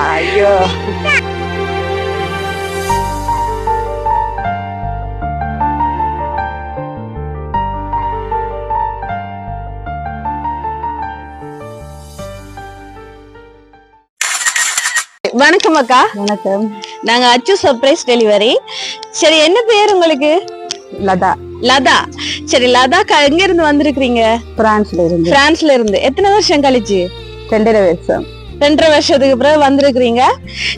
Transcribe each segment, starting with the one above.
ஐயோ வணக்கம் அக்கா. வணக்கம். நாங்க அச்சு சர்ப்ரைஸ் டெலிவரி சரி என்ன பேர் உங்களுக்கு? லதா. லதா. சரி லதாக்கா எங்க இருந்து வந்திருக்கீங்க பிரான்ஸ்ல இருந்து. பிரான்ஸ்ல இருந்து. எத்தனை வருஷம் கழிச்சு? ரெண்டரை வருஷம். ரெண்டரை வருஷத்துக்கு பிறகு வந்திருக்கிறீங்க.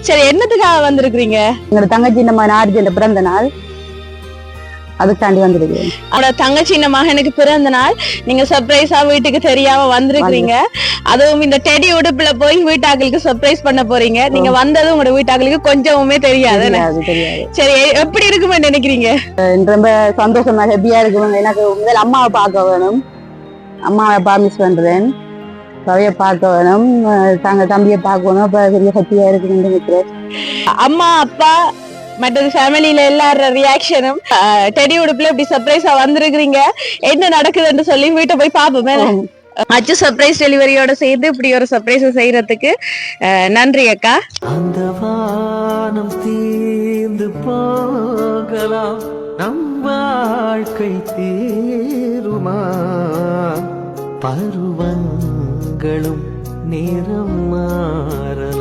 சரி என்னத்துக்காக வந்திருக்கிறீங்க? எங்களோட தங்கச்சி நம்ம நார்ஜியோட பிறந்த நாள். அதுக்காண்டி வந்திருக்கேன் அவனோட தங்கச்சி இந்த மகனுக்கு பிறந்த நாள். நீங்க சர்ப்ரைஸா வீட்டுக்கு தெரியாம வந்திருக்கிறீங்க. அதுவும் இந்த டெடி உடுப்புல போய் வீட்டாக்களுக்கு சர்ப்ரைஸ் பண்ண போறீங்க. நீங்க வந்ததும் உங்களோட வீட்டாக்களுக்கு கொஞ்சமுமே தெரியாது சரி எப்படி இருக்குமே நினைக்கிறீங்க? ரொம்ப சந்தோஷமா ஹெப்பியா இருக்கும் எனக்கு முதல் அம்மாவை பார்க்க வேணும். அம்மாவை ப்ராமிஸ் பண்றேன். அவைய பார்க்க வேணும். தாங்க தம்பியை பார்க்கணும் அப்ப பெரிய ஹெப்பியா இருக்குன்னு நினைக்கிறேன். அம்மா அப்பா மற்றது ஃபேமிலியில எல்லார ரியாக்ஷனும் டெடி உடுப்புல இப்படி சர்ப்ரைஸா வந்திருக்கிறீங்க. என்ன நடக்குதுன்னு சொல்லி வீட்டை போய் பாப்போமே அச்சு சர்ப்ரைஸ் டெலிவரியோட சேர்ந்து இப்படி ஒரு சர்ப்ரைஸ் செய்யறதுக்கு நன்றி அக்கா. அந்த வானம் தீர்ந்து போகலாம். நம் வாழ்க்கை தீருமா? பருவங்களும் நேரம் மாறலாம்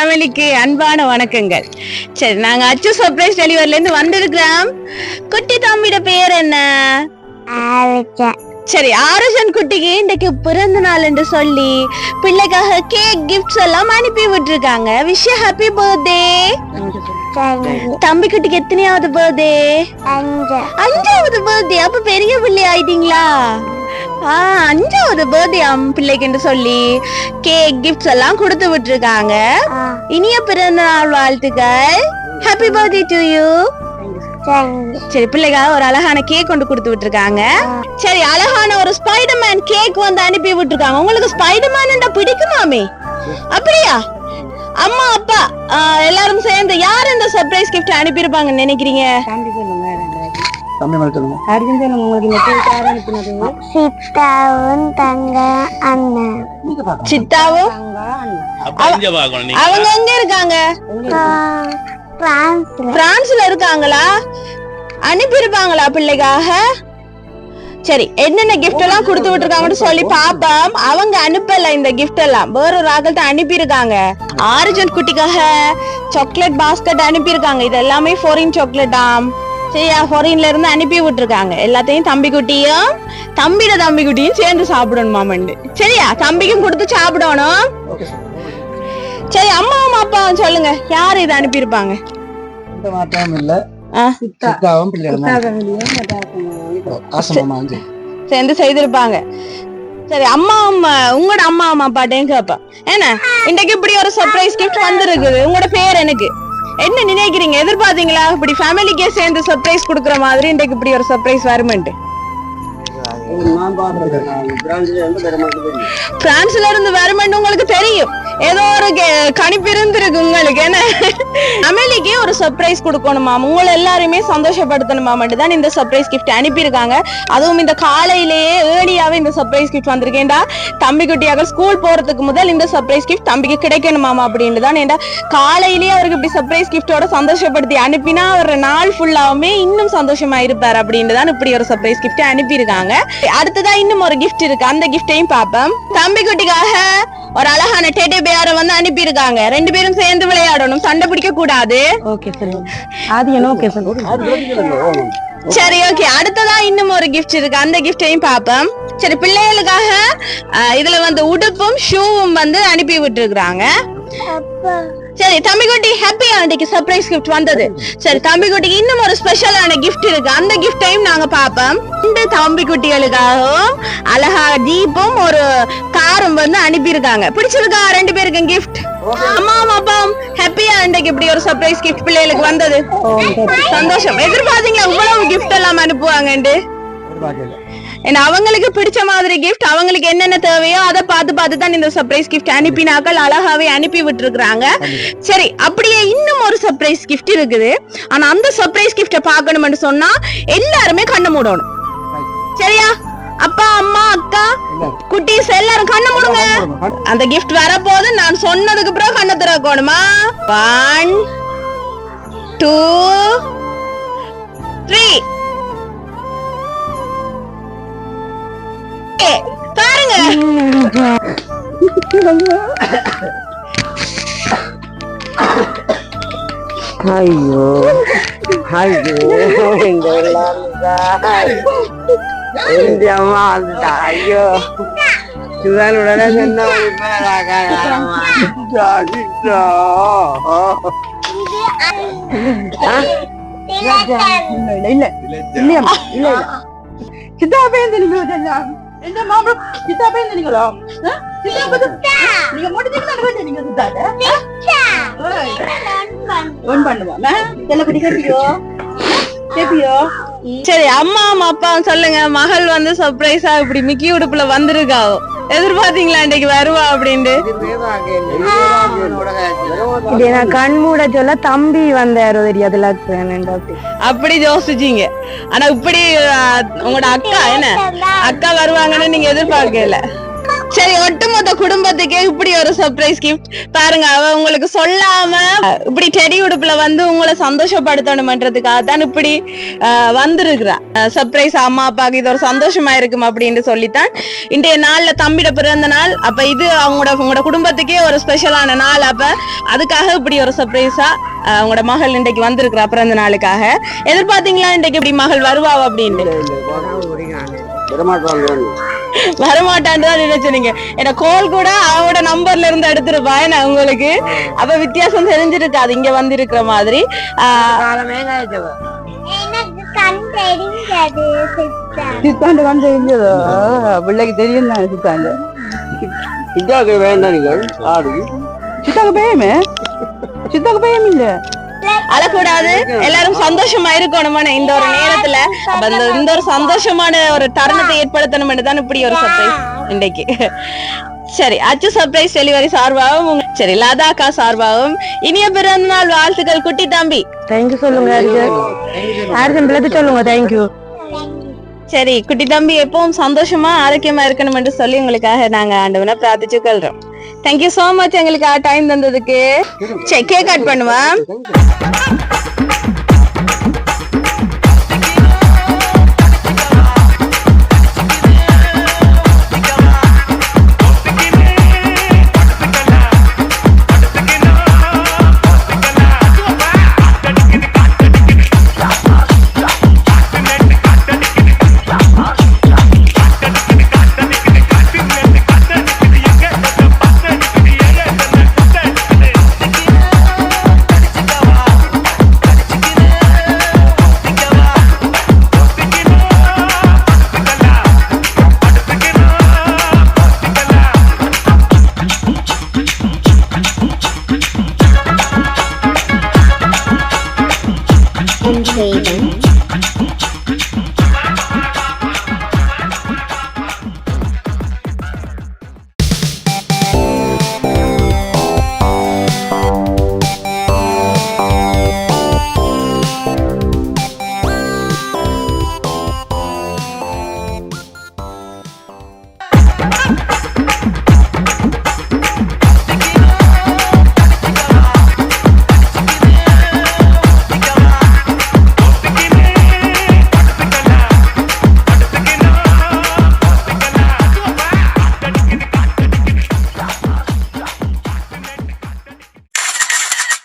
ஃபேமிலிக்கு அன்பான வணக்கங்கள். சரி நாங்க அச்சு சர்ப்ரைஸ் டெலிவரில இருந்து வந்திருக்கிறோம். குட்டி தம்பியோட பேர் என்ன? சரி ஆரோஜன் குட்டிக்கு இன்னைக்கு பிறந்த நாள் என்று சொல்லி பிள்ளைக்காக கேக் கிஃப்ட்ஸ் எல்லாம் அனுப்பி விட்டுருக்காங்க. விஷ் ஹாப்பி பர்த்டே தம்பி குட்டிக்கு எத்தனையாவது பர்த்டே அஞ்சாவது பர்த்டே அப்ப பெரிய பிள்ளை ஆயிட்டீங்களா? ஆ அஞ்சாவது பர்த்டே பிள்ளைக்குன்னு சொல்லி கேக் கிஃப்ட்ஸ் எல்லாம் கொடுத்து விட்டுருக்காங்க. இனிய பிறந்த நாள் வாழ்த்துக்கள். ஹாப்பி பர்த்டே டு யூ சரி பிள்ளைக்காக ஒரு அழகான கேக் கொண்டு கொடுத்து விட்டுருக்காங்க. சரி அழகான ஒரு ஸ்பைடர்மேன் கேக் வந்து அனுப்பி விட்டுருக்காங்க. உங்களுக்கு ஸ்பைடர்மேன் பிடிக்குமாமே அப்படியா? அம்மா அப்பா எல்லாரும் சேர்ந்து யார் இந்த சர்ப்ரைஸ் கிஃப்ட் அனுப்பியிருப்பாங்கன்னு நினைக்கிறீங்க? அர்ஜுன் உங்களுக்கு தங்க அண்ணன். சித்தாவும்? அவங்க எங்க இருக்காங்க? பிரான்ஸ்ல இருக்காங்களா? அனுப்பியிருப்பாங்களா பிள்ளைக்காக? சரி என்னென்ன கிஃப்ட் எல்லாம் கொடுத்து விட்டுருக்காங்கன்னு சொல்லி பாப்போம். அவங்க அனுப்பல இந்த கிஃப்ட் எல்லாம். வேற ஒரு ஆகல்ட்ட அனுப்பியிருக்காங்க. ஆரிஜன் குட்டிக்காக சாக்லேட் பாஸ்கெட் அனுப்பியிருக்காங்க. இது எல்லாமே ஃபாரின் சாக்லேட்டாம் சரியா ஃபாரின்ல இருந்து அனுப்பி விட்டுருக்காங்க. எல்லாத்தையும் தம்பி குட்டியும் தம்பியோட தம்பி குட்டியும் சேர்ந்து சாப்பிடணும் மாமண்டு. சரியா? தம்பிக்கும் கொடுத்து சாப்பிடணும். சரி அம்மாவும் அப்பாவும் சொல்லுங்க. யார் இதை அனுப்பியிருப்பாங்க? சேர்ந்து செய்திருப்பாங்க. சரி அம்மா அம்மா உங்களோட அம்மா அம்மா அப்பாட்டையும் கேட்பேன் என்ன? இன்னைக்கு இப்படி ஒரு சர்ப்ரைஸ் கிஃப்ட் வந்திருக்குது. உங்களோட பேர் எனக்கு. என்ன நினைக்கிறீங்க? எதிர்பார்த்தீங்களா? இப்படி ஃபேமிலிக்கே சேர்ந்து சர்ப்ரைஸ் கொடுக்குற மாதிரி இன்றைக்கு இப்படி ஒரு சர்ப்ரைஸ் பாக்குறேன் பிரான்ஸ்ல இருந்து வருமென்னு உங்களுக்கு தெரியும். ஏதோ ஒரு கே- கணிப்பு இருந்திருக்கு உங்களுக்கு என்ன? அமெலிக்கு ஒரு சர்ப்ரைஸ் கொடுக்கணுமா உங்களை எல்லாருமே சந்தோஷப்படுத்தணுமா மட்டும் தான் இந்த சர்ப்ரைஸ் கிஃப்ட் அனுப்பியிருக்காங்க. அதுவும் இந்த காலையிலேயே ஏர்லியாவே இந்த சர்ப்ரைஸ் கிஃப்ட் வந்திருக்கேன்டா தம்பி குட்டியாக ஸ்கூல் போறதுக்கு முதல் இந்த சர்ப்ரைஸ் கிஃப்ட் தம்பிக்கு கிடைக்கணுமாமா அப்படின்னு தான் ஏன்டா காலையிலேயே அவருக்கு இப்படி சர்ப்ரைஸ் கிஃப்டோட சந்தோஷப்படுத்தி அனுப்பினா அவர் நாள் ஃபுல்லாவுமே இன்னும் சந்தோஷமா இருப்பார் அப்படின்னு தான் இப்படி ஒரு சர்ப்ரைஸ் கிஃப்ட் அனுப்பியிருக்காங்க. அடுத்ததான் இன்னும் ஒரு கிஃப்ட் இருக்கு. அந்த கிஃப்டையும் பார்ப்போம். தம்பி குட்டிக்காக ஒரு அழகான டெடி பேரை வந்து அனுப்பியிருக்காங்க. ரெண்டு பேரும் சேர்ந்து விளையாடணும். சண்டை பிடிக்க கூடாது. ஓகே சரி அது என்ன ஓகே சார் சரி ஓகே. அடுத்ததா இன்னும் ஒரு கிஃப்ட் இருக்கு. அந்த கிஃப்டையும் பார்ப்போம். சரி பிள்ளைகளுக்காக இதுல வந்து உடுப்பும் ஷூவும் வந்து அனுப்பி விட்டுருக்காங்க சரி தம்பிக்குட்டி ஹாப்பியா ஆண்டிக்கு சர்ப்ரைஸ் கிஃப்ட் வந்தது. சரி தம்பிக்குட்டிக்கு இன்னும் ஒரு ஸ்பெஷலான கிஃப்ட் இருக்கு. அந்த கிஃப்டையும் நாங்க பாப்போம் இந்த தம்பி குட்டிகளுக்காகவும் அழகா ஜீப்பும் ஒரு காரும் வந்து அனுப்பியிருக்காங்க. பிடிச்சிருக்கா? ரெண்டு பேருக்கும் கிஃப்ட் அம்மா அப்பாவும் ஹாப்பியா அன்றைக்கு இப்படி ஒரு சர்ப்ரைஸ் கிஃப்ட் பிள்ளைகளுக்கு வந்தது. சந்தோஷம். எதிர்பார்த்தீங்களா? இவ்வளவு கிஃப்ட் எல்லாம் அனுப்புவாங்கண்டு ஏன்னா அவங்களுக்கு பிடிச்ச மாதிரி கிஃப்ட் அவங்களுக்கு என்னென்ன தேவையோ அதை பார்த்து பார்த்து தான் இந்த சர்ப்ரைஸ் கிஃப்ட் அனுப்பினாக்கள் அழகாவே அனுப்பி விட்டுருக்காங்க சரி அப்படியே இன்னும் ஒரு சர்ப்ரைஸ் கிஃப்ட் இருக்குது. ஆனா அந்த சர்ப்ரைஸ் கிஃப்ட பார்க்கணும்னு சொன்னா எல்லாருமே கண்ணு மூடணும். சரியா? அப்பா அம்மா அக்கா குட்டீஸ் எல்லாரும் கண்ணு மூடுங்க. அந்த கிஃப்ட் வரப்போது நான் சொன்னதுக்கு பிறகு கண்ணை திறக்கணுமா? ஒன் டூ த்ரீ பாருங்க. ஐயோ. ஐயோ இந்த எந்த அம்மா வந்துட்டா ஐயோ. இதுதான் உடனே சொன்ன இல்ல இல்ல இல்ல இல்ல சித்தா பேருந்து நீங்களோ? நீங்க நீங்க ஒன் பண்ணுவோம் கேப்பியோ? கேப்பியோ? சரி அம்மா அம்மா அப்பா சொல்லுங்க. மகள் வந்து சர்ப்ரைஸா இப்படி மிக்கி உடுப்புல வந்திருக்காவோ? எதிர்பார்த்தீங்களா இன்னைக்கு வருவா அப்படின்ட்டு? நான் கண் மூட சொல்ல தம்பி வந்தாரு தெரியாதுல அப்படி யோசிச்சீங்க. ஆனா இப்படி உங்களோட அக்கா என்ன? அக்கா வருவாங்கன்னு நீங்க எதிர்பார்க்கல. சரி ஒட்டுமொத்த குடும்பத்துக்கே இப்படி ஒரு சர்ப்ரைஸ் கிஃப்ட் பாருங்க அவ உங்களுக்கு சொல்லாம இப்படி டெடி உடுப்புல வந்து உங்களை சந்தோஷப்படுத்தணும்ன்றதுக்காக தான் இப்படி அஹ், வந்திருக்கிறா. சர்ப்ரைஸ் அம்மா அப்பாவுக்கு இது ஒரு சந்தோஷமா இருக்கும் அப்படின்னு சொல்லித்தான். இன்றைய நாள்ல தம்பிட பிறந்த நாள். அப்ப இது அவங்களோட உங்களோட குடும்பத்துக்கே ஒரு ஸ்பெஷலான நாள். அப்ப அதுக்காக இப்படி ஒரு சர்ப்ரைஸா உங்களோட மகள் இன்றைக்கு வந்திருக்கிறா பிறந்த நாளுக்காக. எதிர்பார்த்தீங்களா இன்றைக்கு இப்படி மகள் வருவா அப்படின்னு வரமாட்டான்னு தான் நினைச்சீங்க. என்ன கோல் கூட அவனோட நம்பர்ல இருந்து எடுத்திருப்பா. நான் உங்களுக்கு? அப்ப வித்தியாசம் தெரிஞ்சிருக்காது இங்க வந்து இருக்கிற மாதிரி சித்தாண்டு கண் தெரிஞ்சதோ? பிள்ளைக்கு தெரியும் தான் சித்தாண்டு. சித்தாக்கு வேண்டாம் நீங்கள் ஆடு. சித்தாக்கு பயமே சித்தாக்கு பயம் இல்ல அழக்கூடாது. எல்லாரும் சந்தோஷமா இருக்கணுமான இந்த ஒரு நேரத்துல. இந்த ஒரு சந்தோஷமான ஒரு தருணத்தை ஏற்படுத்தணும்னு தான் இப்படி ஒரு சர்ப்ரைஸ் இன்றைக்கு. சரி அச்சு சர்ப்ரைஸ் டெலிவரி சார்பாகவும் சரி லதாக்கா சார்பாகவும் இனிய பிறந்த நாள் வாழ்த்துக்கள் குட்டி தம்பி. தேங்க்யூ சொல்லுங்க அர்ஜுன். பிள்ளைக்கு சொல்லுங்க தேங்க்யூ சரி குட்டி தம்பி எப்பவும் சந்தோஷமா ஆரோக்கியமா இருக்கணும் என்று சொல்லி உங்களுக்காக நாங்க ஆண்டவனை பிரார்த்திச்சு கொள்றோம் தேங்க்யூ சோ மச் எங்களுக்கு டைம் தந்ததுக்கு. சரி கேக் கட் பண்ணுவேன்.